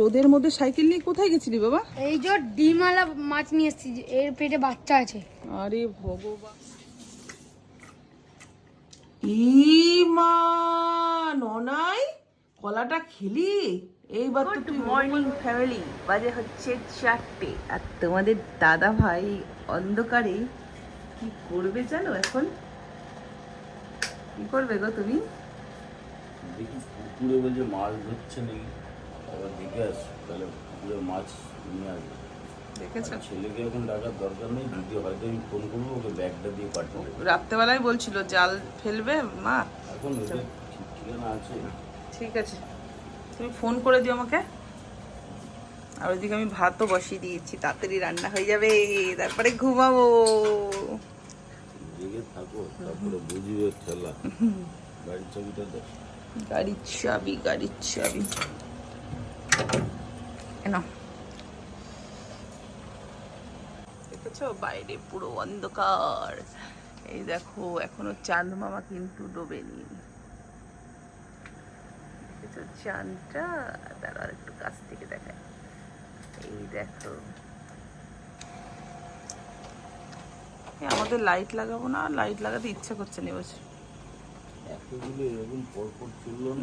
রোদের মধ্যে সাইকেল নিয়ে কোথায় গেছিলি বাবা? এই যে ডিমালা মাছ নিয়ে এসেছি এর পেটে বাচ্চা আছে। আরে ভগবান। ইমা ননাই কলাটা খেলি? এইবার তো তুই মর্নিং ফ্যামিলি বাজে হচ্ছে চারটে। আর তোমাদের দাদা ভাই অন্ধকারে কি করবে জানো এখন? কি করবে গো তুমি? দেখি পুকুরে বলছে মাছ ধরছে নাকি? তাহলে পুকুরে মাছ নিয়ে আসবে। ছেলেকে এখন ডাকার দরকার নেই যদি হয়তো আমি ফোন করব ওকে ব্যাগটা দিয়ে পাঠাবো রাত্রেবেলায় বলছিল জাল ফেলবে মা? এখন ওদের ঠিক ঠিকানা আছে। ঠিক আছে। তুমি ফোন করে দিও আমাকে। আর ওইদিকে আমি ভাতও বসিয়ে দিয়েছি তাড়াতাড়ি রান্না হয়ে যাবে তারপরে ঘুমাবো। জেগে থাকো তারপরে বুঝবে খেলা। গাড়ির চাবিটা দেখ গাড়ির চাবি গাড়ির চাবি। না দেখেছ? বাইরে পুরো অন্ধকার। এই দেখো এখনও চাঁদ মামা কিন্তু ডোবেনি। দেখেছ? চাঁদটা তার একটু কাছ থেকে দেখায় এই দেখো। আমাদের লাইট লাগাবো না? লাইট লাগাতে ইচ্ছা করছে না এবছর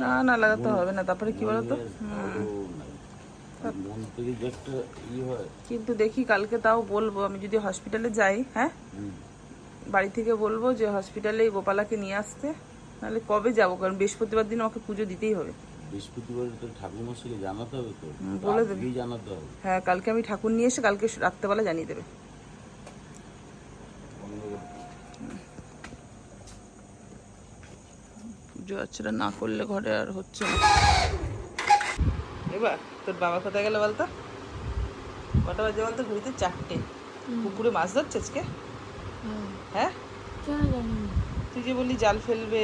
না। না লাগাতে হবে না। তারপরে কি বলতো মন কিন্তু দেখি কালকে তাও বলব আমি যদি হসপিটালে যাই হ্যাঁ? বাড়ি থেকে বলব যে হসপিটালে গোপালাকে নিয়ে আসতে নাহলে কবে যাব? কারণ বৃহস্পতিবার দিন ওকে পুজো দিতেই হবে। বৃহস্পতিবার তো ঠাকুরমশাইকে জানাতে হবে তো। বলে দেবে। জানাতে হবে। হ্যাঁ কালকে আমি ঠাকুর নিয়ে এসে কালকে রাত্রেবেলা জানিয়ে দেবে। পুজো না করলে ঘরে আর হচ্ছে না। এবার তোর বাবা কোথায় গেল বলতো? কটা বাজে বলতো? ঘুরিতে চারটে। পুকুরে মাছ ধরছে আজকে? হ্যাঁ। তুই যে বললি জাল ফেলবে।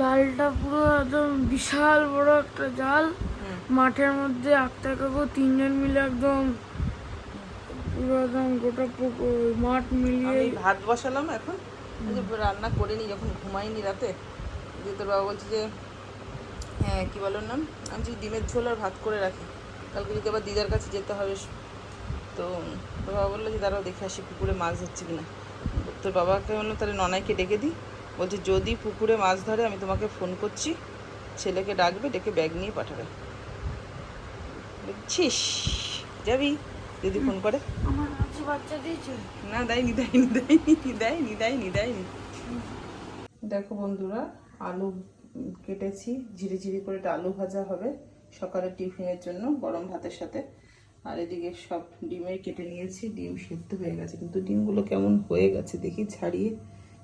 জালটা পুরো একদম বিশাল বড় একটা জাল। মাঠের মধ্যে আক্তার কাকু তিনজন মিলে একদম পুরো একদম গোটা পুকুর মাঠ মিলিয়ে ভাত বসালাম এখন। রান্না করিনি যখন ঘুমাইনি রাতে। দিয়ে তোর বাবা বলছে যে কী বলো নাম? আমি যদি ডিমের ঝোল আর ভাত করে রাখি কালকে যদি আবার দিদার কাছে যেতে হবে তো তোর বাবা বলল যে দাঁড়াও দেখে আসি পুকুরে মাছ ধরছে কিনা। তোর বাবাকে বলল তাহলে ননাইকে ডেকে দিই বলছে যদি পুকুরে মাছ ধরে আমি তোমাকে ফোন করছি। ছেলেকে ডাকবে ডেকে ব্যাগ নিয়ে পাঠাবে। বুঝছিস যাবি? যদি ফোন করে। না দেয়নি দেয়নি দেয়নি দেয়নি দেয়নি দেয়নি। দেখো বন্ধুরা আলু কেটেছি ঝিরি ঝিরি করে একটা আলু ভাজা হবে সকালের টিফিনের জন্য, গরম ভাতের সাথে। আর এদিকে সব ডিমের কেটে নিয়েছি, ডিম সেদ্ধ হয়ে গেছে। কিন্তু ডিমগুলো কেমন হয়ে গেছে দেখি, ছাড়িয়ে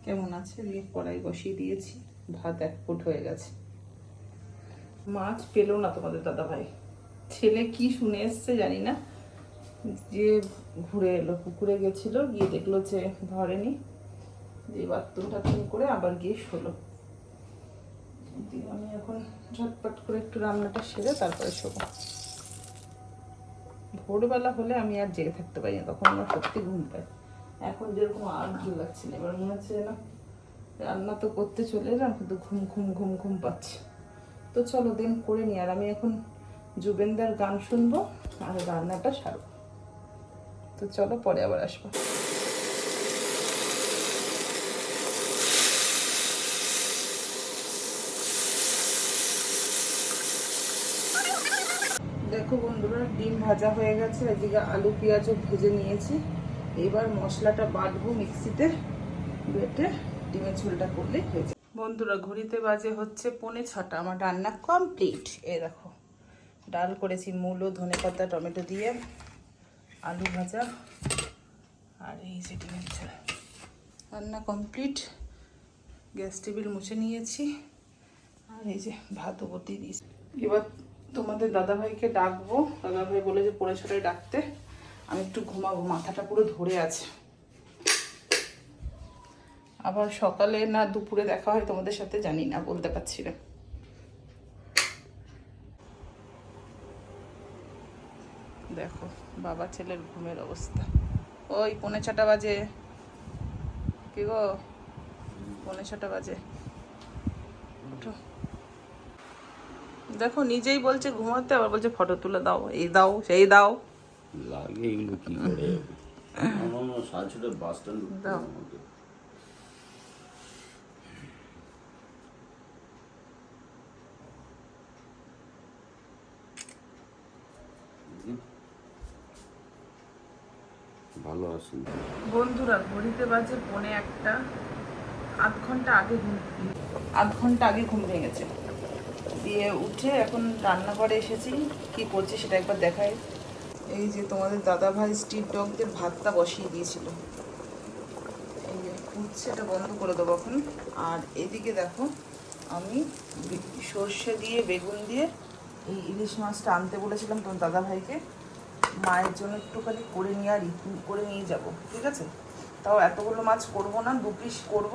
কেমন আছে? এদিকে কড়াই বসিয়ে দিয়েছি, ভাত এক ফুট হয়ে গেছে। মাছ পেল না তোমাদের দাদা ভাই ছেলে কি শুনে এসছে জানি না। যে ঘুরে এলো, পুকুরে গেছিল, গিয়ে দেখল যে ধরেনি। যে বাথরুম টাথরুম করে আবার গিয়ে শোলো। আমি এখন ঝটপট করে একটু রান্নাটা সেরে তারপরে শোবো। ভোরবেলা হলে আমি আর জেগে থাকতে পারি না, তখন আমার সত্যি ঘুম পায়। এখন যেরকম আর ভালো লাগছে না, এবার মনে হচ্ছে না রান্না তো করতে চলে এলাম, কিন্তু ঘুম ঘুম ঘুম ঘুম পাচ্ছে। তো চলো, দিন করে নি, আর আমি এখন জুবেনদার গান শুনব আর রান্নাটা সারবো। তো চলো, পরে আবার আসব দেখো বন্ধুরা ডিম ভাজা হয়ে গেছে, এদিকে আলু, পেঁয়াজও ভেজে নিয়েছি। এবার মশলাটা বাটবো মিক্সিতে, বেটে ডিমের ঝোলটা করলে হয়ে বন্ধুরা, ঘড়িতে বাজে হচ্ছে পনে ছটা। আমার রান্না কমপ্লিট। এ দেখো, ডাল করেছি, মূলো ধনে পাতা টমেটো দিয়ে, আলু ভাজা, আর এই যে ডিমের ঝোল। রান্না কমপ্লিট। গ্যাস টেবিল মুছে নিয়েছি। আর এই যে ভাতও বতিয়ে দিয়েছি। এবার তোমাদের দাদাভাইকে ডাকবো। দাদাভাই বলে যে পড়ে ছটায় ডাকতে। আমি একটু ঘুমাবো, মাথাটা পুরো ধরে আছে। আবার সকালে না দুপুরে দেখা হয় তোমাদের সাথে জানি না, বলতে পারছি না। দেখো, বাবা ছেলের ঘুমের অবস্থা। ওই পৌনে ছটা বাজে। কি গো? পৌনে ছটা বাজে। ওঠো দেখো নিজেই বলছে ঘুমাতে আবার বলছে ফটো তুলে দাও। এই দাও সেই দাও। লাগে এগুলো কি করে? আমার সাড়ে ছটায় বাস স্ট্যান্ড দাও। ভালো আছেন বন্ধুরা ঘড়িতে বাজে পনে একটা। আধ ঘণ্টা আগে ঘুম আধ ঘণ্টা আগে ঘুম ভেঙেছে। দিয়ে উঠে এখন রান্নাঘরে এসেছি। কি করছি সেটা একবার দেখাই। এই যে তোমাদের দাদা ভাই স্ট্রিট ডগদের ভাতটা বসিয়ে দিয়েছিল। এই যে উঠছে এটা বন্ধ করে দেবো এখন। আর এদিকে দেখো, আমি সর্ষে দিয়ে, বেগুন দিয়ে এই ইলিশ মাছটা আনতে বলেছিলাম তোমার দাদা ভাইকে মায়ের জন্য একটুখানি করে নিয়ে আর করে নিয়ে যাব, ঠিক আছে? তাও এতগুলো মাছ করব না, দু পিস করব।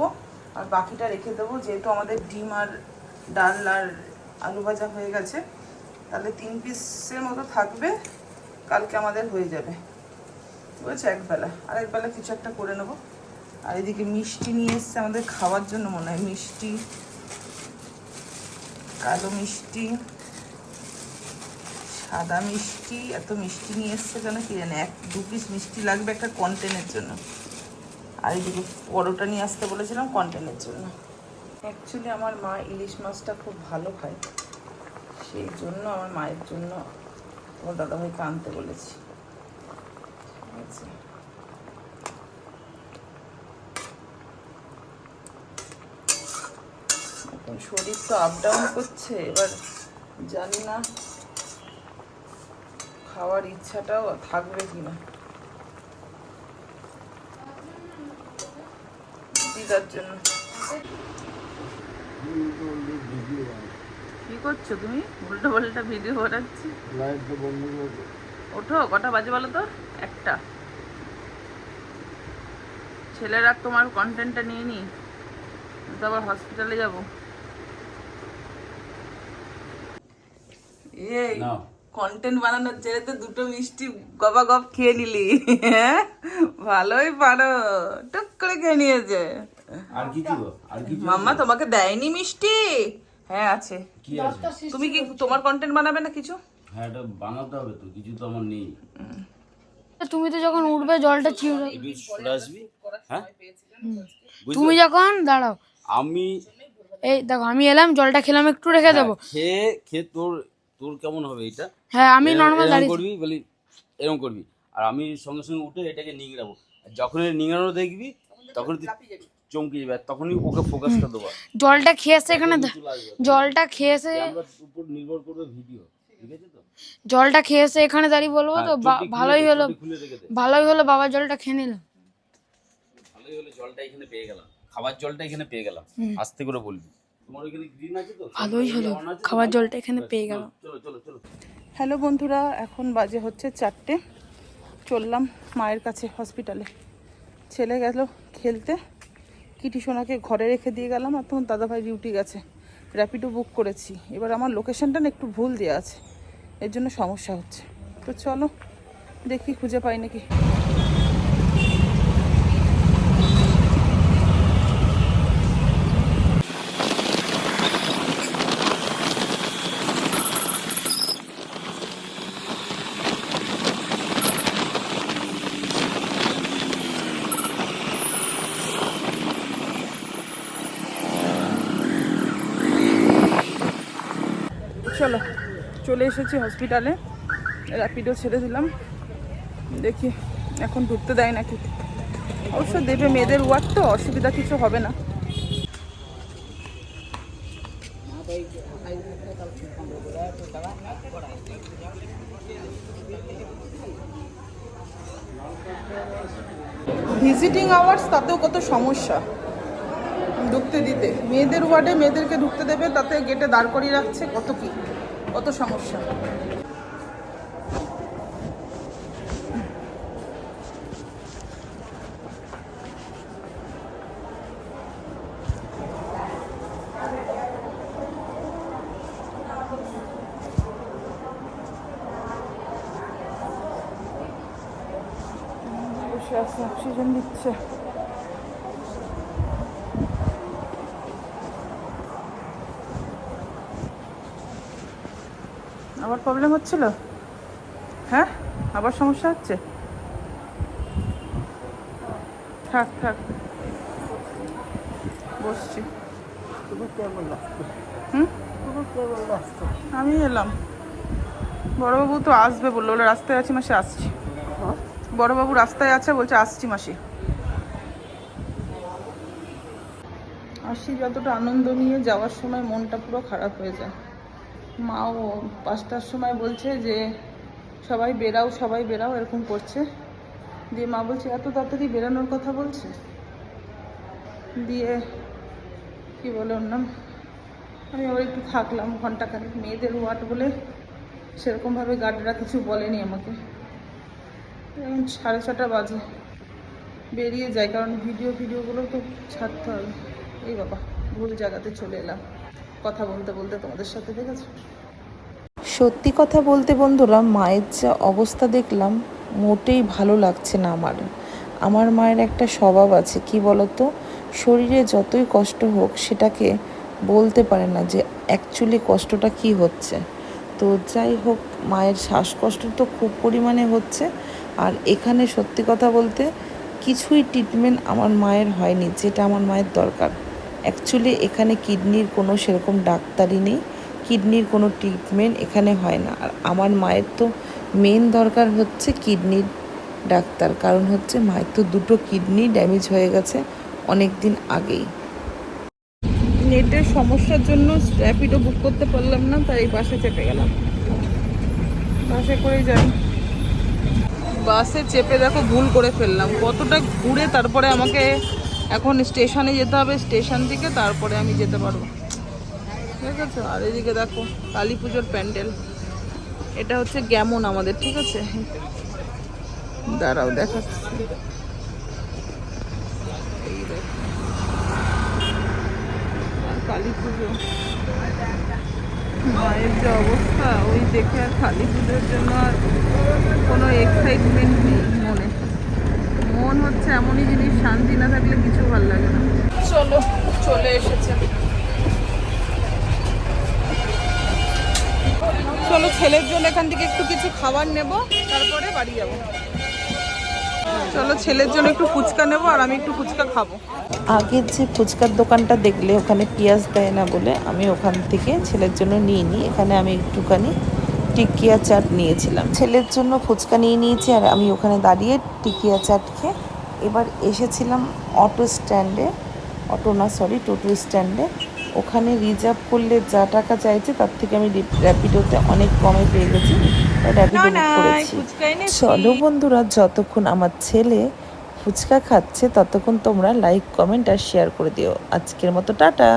আর বাকিটা রেখে দেবো, যেহেতু আমাদের ডিম আর ডাল আর আলু ভাজা হয়ে গেছে, তাহলে তিন পিসের মতো থাকবে, কালকে আমাদের হয়ে যাবে। বুঝেছ একবেলা আর একবেলা কিছু একটা করে নেব। আর এদিকে মিষ্টি নিয়ে এসছে আমাদের খাওয়ার জন্য, মনে হয় মিষ্টি, কালো মিষ্টি, সাদা মিষ্টি, এত মিষ্টি নিয়ে এসছে কেন কি জানে, এক দু পিস মিষ্টি লাগবে একটা কন্টেনের জন্য। আর এদিকে পরোটা নিয়ে আসতে বলেছিলাম কন্টেনের জন্য। অ্যাকচুয়ালি আমার মা ইলিশ মাছটা খুব ভালো খায়। সেই জন্য আমার মায়ের জন্য আমার দাদাভাইকে আনতে বলেছি। এখন শরীর তো আপ ডাউন করছে, এবার জানি না খাওয়ার ইচ্ছাটাও থাকবে কিনা। দিদার জন্য। কি করছ তুমি? উল্টো পাল্টা ভিডিও বানাচ্ছি। ওঠো কটা বাজে বলো তো? একটা। ছেলেরা তোমার কন্টেন্টটা নিয়ে নি তো আবার হসপিটালে যাব। এই। কন্টেন্ট বানানোর ছেড়ে তো দুটো মিষ্টি গবা গপ খেয়ে নিলি। হ্যাঁ? ভালোই পারো। টুক করে খেয়ে নিয়েছে। আর কি দিব আর কি মাম্মা তোমাকে দেয়নি মিষ্টি? হ্যাঁ আছে। কি আছে? তুমি কি তোমার কন্টেন্ট বানাবে না কিছু? হ্যাঁ এটা বানাতে হবে তো কিছু তো আমার নেই। তুমি তো যখন উঠবে জলটা চিউড়ে আসবি? হ্যাঁ? তুমি যখন দাঁড়াও। আমি এই দেখো আমি এলাম জলটা খেলাম একটু রেখে দেবো। হ্যাঁ, খেয়ে খেয়ে তোর তোর কেমন হবে এটা? হ্যাঁ আমি নর্মাল দাঁড়িয়ে করবি বলি এরকম করবি। আর আমি সঙ্গে সঙ্গে উঠে এটাকে নিংড়াবো। আর যখন এটা নিংড়ানো দেখবি তখন তুই চমকে যাবে তখনই ওকে ফোকাসটা দেবো জলটা খেয়ে এসে এখানে জলটা খেয়ে এসে উপর নির্ভর করবে ভিডিও ঠিক আছে তো? জলটা খেয়ে এসে এখানে দাঁড়িয়ে বলব তো হ্যাঁ, বা- ভালোই হলো। ভালোই হলো বাবা জলটা খেয়ে নিলাম ভালোই হলো জলটা এখানে পেয়ে গেলাম। খাবার জলটা এখানে পেয়ে গেলাম। আস্তে করে বলবি। তো? ভালোই হলো তো? খাবার জলটা এখানে পেয়ে গেলাম। হ্যালো বন্ধুরা এখন বাজে হচ্ছে চারটে। চললাম মায়ের কাছে হসপিটালে ছেলে গেল খেলতে। কিটি সোনাকে ঘরে রেখে দিয়ে গেলাম আর তখন দাদাভাই ডিউটি গেছে। র্যাপিডো বুক করেছি। এবার আমার লোকেশনটা না একটু ভুল দেওয়া আছে। এর জন্য সমস্যা হচ্ছে। তো চলো, দেখি খুঁজে পাই নাকি চলো চলে এসেছি হসপিটালে। র্যাপিডো ছেড়ে দিলাম। দেখি, এখন ঢুকতে দেয় নাকি? অবশ্য দেবে, মেয়েদের ওয়ার্ড তো, অসুবিধা কিছু হবে না। ভিজিটিং আওয়ার্স তাতেও কত সমস্যা। ঢুকতে দিতে। মেয়েদের ওয়ার্ডে মেয়েদেরকে ঢুকতে দেবে, তাতে গেটে দাঁড় করিয়ে রাখছে, কত কি? কত সমস্যা। অক্সিজেন দিচ্ছে। আবার প্রবলেম হচ্ছিল? হ্যাঁ? আবার সমস্যা হচ্ছে? থাক থাক। বসছি। আমি এলাম। বড়বাবু তো আসবে বলল, বলে রাস্তায় আছি মাসে, আসছি। বড়বাবু রাস্তায় আছে, বলছে আসছি মাসি। আসি, যতটা আনন্দ নিয়ে যাওয়ার সময় মনটা পুরো খারাপ হয়ে যায়। মাও পাঁচটার সময় বলছে যে, সবাই বেরাও সবাই বেরাও, এরকম করছে। দিয়ে মা বলছে, এত তাড়াতাড়ি বেরানোর কথা বলছে? দিয়ে, কি বলে ওর নাম? আমি আবার একটু থাকলাম ঘন্টাখানেক মেয়েদের ওয়াট বলে সেরকমভাবে গার্ডরা কিছু বলেনি আমাকে। এখন সাড়ে ছটা বাজে। বেরিয়ে যায় কারণ ভিডিও, ভিডিওগুলো তো ছাড়তে হবে। এই বাবা, ভুল জায়গাতে চলে এলাম। কথা বলতে বলতে তোমাদের সাথে দেখেছ সত্যি কথা বলতে বন্ধুরা, মায়ের যা অবস্থা দেখলাম, মোটেই ভালো লাগছে না আমার। আমার মায়ের একটা স্বভাব আছে, কি বলতো? শরীরে যতই কষ্ট হোক, সেটাকে বলতে পারে না যে, অ্যাকচুয়ালি কষ্টটা কি হচ্ছে? তো যাই হোক, মায়ের শ্বাসকষ্ট তো খুব পরিমাণে হচ্ছে। আর এখানে সত্যি কথা বলতে কিছুই ট্রিটমেন্ট আমার মায়ের হয়নি, যেটা আমার মায়ের দরকার। অ্যাকচুয়ালি এখানে কিডনির কোনো সেরকম ডাক্তারই নেই কিডনির কোনো ট্রিটমেন্ট এখানে হয় না। আর আমার মায়ের তো মেন দরকার হচ্ছে কিডনির ডাক্তার, কারণ হচ্ছে মায়ের তো দুটো কিডনি ড্যামেজ হয়ে গেছে অনেক দিন আগেই নেটের সমস্যার জন্য র্যাপিডও বুক করতে পারলাম না, তাই বাসে চেপে গেলাম। বাসে করেই যাই। বাসে চেপে দেখো ভুল করে ফেললাম। কতটা ঘুরে তারপরে আমাকে এখন স্টেশনে যেতে হবে, স্টেশন থেকে তারপরে আমি যেতে পারব। ঠিক আছে? আর এদিকে দেখো, কালী পুজোর প্যান্ডেল। এটা হচ্ছে গ্যামন আমাদের, ঠিক আছে? দাঁড়াও দেখো। কালী পুজো। মায়ের যে অবস্থা, ওই দেখে আর কালী পুজোর জন্য আর কোনো এক্সাইটমেন্ট নেই মনে। মন হচ্ছে এমনই জিনিস শান্তি না থাকলে কিছু ভালো লাগে না। চলো চলে এসেছে। চলো ছেলের জন্য এখান থেকে একটু কিছু খাবার নেব তারপরে বাড়ি যাব। চলো ছেলের জন্য একটু ফুচকা নেব আর আমি একটু ফুচকা খাব। আগের যে ফুচকার দোকানটা দেখলে ওখানে পেঁয়াজ দেয় না বলে আমি ওখান থেকে ছেলের জন্য নিয়ে নিই। এখানে আমি একটুখানি টিকিয়া চাট নিয়েছিলাম। ছেলের জন্য ফুচকা নিয়ে নিয়েছি আর আমি ওখানে দাঁড়িয়ে টিকিয়া চাট খেয়ে এবার এসেছিলাম অটো স্ট্যান্ডে অটো না সরি টোটো স্ট্যান্ডে। ওখানে রিজার্ভ করলে যা টাকা চাইছে তার থেকে আমি র্যাপিডোতে অনেক কমে পেয়ে গেছি র্যাপিডো বুক করেছি। চলো বন্ধুরা যতক্ষণ আমার ছেলে ফুচকা খাচ্ছে ততক্ষণ তোমরা লাইক কমেন্ট আর শেয়ার করে দিও। আজকের মতো টাটা।